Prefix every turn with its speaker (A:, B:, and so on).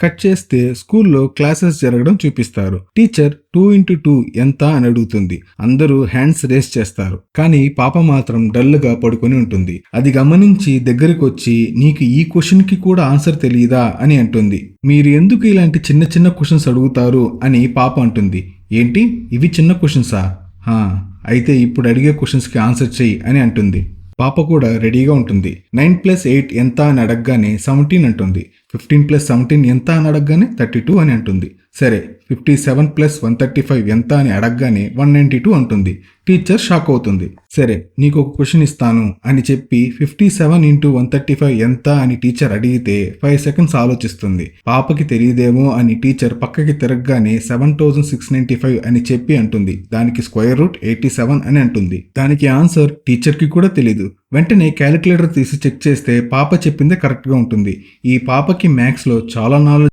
A: Cut చేస్తే స్కూల్లో classes జరగడం చూపిస్తారు. టీచర్ టూ ఇంటూ టూ ఎంత అని అడుగుతుంది. అందరూ హ్యాండ్స్ రేస్ చేస్తారు. కానీ పాప మాత్రం డల్గా పడుకొని ఉంటుంది. అది గమనించి దగ్గరికి వచ్చి నీకు ఈ క్వశ్చన్కి కూడా ఆన్సర్ తెలియదా అని అంటుంది. మీరు ఎందుకు ఇలాంటి చిన్న చిన్న క్వశ్చన్స్ అడుగుతారు? అని పాప అంటుంది. ఏంటి? ఇవి చిన్న క్వశ్చన్సా? అయితే ఇప్పుడు అడిగే క్వశ్చన్స్కి ఆన్సర్ చెయ్యి అని అంటుంది. పాప కూడా రెడీగా ఉంటుంది. నైన్ ప్లస్ ఎయిట్ ఎంత అని అడగగానే సెవెంటీన్ అంటుంది. ఫిఫ్టీన్ ప్లస్ సెవెంటీన్ ఎంత అని అడగగానే థర్టీ టూ అని అంటుంది. సరే fifty seven plus one thirty five ఎంత అని అడగగానే వన్ నైంటీ టూ అంటుంది. టీచర్ షాక్ అవుతుంది. సరే నీకు ఒక క్వశ్చన్ ఇస్తాను అని చెప్పి fifty seven into one thirty five ఎంత అని టీచర్ అడిగితే ఫైవ్ సెకండ్స్ ఆలోచిస్తుంది. పాపకి తెలియదేమో అని టీచర్ పక్కకి తిరగగానే seven thousand six ninety five అని చెప్పి అంటుంది. దానికి స్క్వేర్ రూట్ ఎయిటీ సెవెన్ అని అంటుంది. దానికి ఆన్సర్ టీచర్కి కూడా తెలీదు. వెంటనే క్యాలిక్యులేటర్ తీసి చెక్ చేస్తే పాప చెప్పిందే కరెక్ట్గా ఉంటుంది. ఈ పాపకి మ్యాథ్స్లో చాలా నాలెడ్జ్